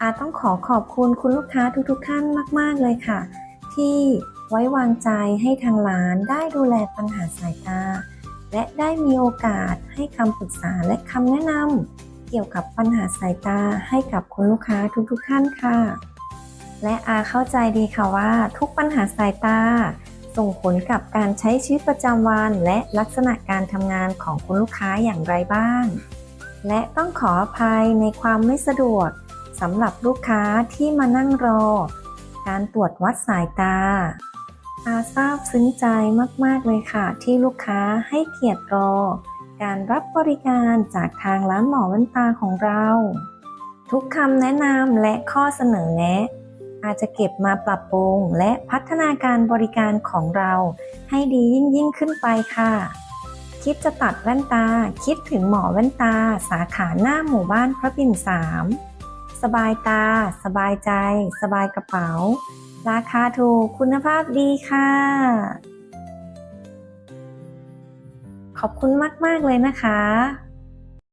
อาต้องขอขอบคุณคุณลูกค้าทุกๆท่านมาก ๆ เลยค่ะ ที่ไว้วางใจให้ทางร้านได้ดูแลปัญหาสายตา และได้มีโอกาสให้คำปรึกษาและคำแนะนำเกี่ยวกับปัญหาสายตาให้กับคุณลูกค้าทุกๆท่านค่ะ และอาเข้าใจดีค่ะว่าทุกปัญหาสายตา ส่งผลกับการใช้ชีวิตประจำวัน และลักษณะการทำงานของคุณลูกค้าอย่างไรบ้าง และต้องขออภัยในความไม่สะดวก สำหรับลูกค้าที่มานั่งรอ การตรวจวัดสายตาอาซาบซึ้งใจมาก ๆ เลยค่ะ ที่ลูกค้าให้เกียรติรอ การรับบริการจากทางร้านหมอแว่นตาของเรา ทุกคำแนะนำและข้อเสนอแนะ อาจจะเก็บมาปรับปรุงและพัฒนาการบริการของเรา ให้ดียิ่งยิ่งขึ้นไปค่ะ คิดจะตัดแว่นตา คิดถึงหมอแว่นตา สาขาหน้าหมู่บ้านพระปิ่นสาม สบายตา สบายใจ สบายกระเป๋า ราคาถูกคุณภาพดีค่ะ ขอบคุณมาก ๆ เลยนะคะ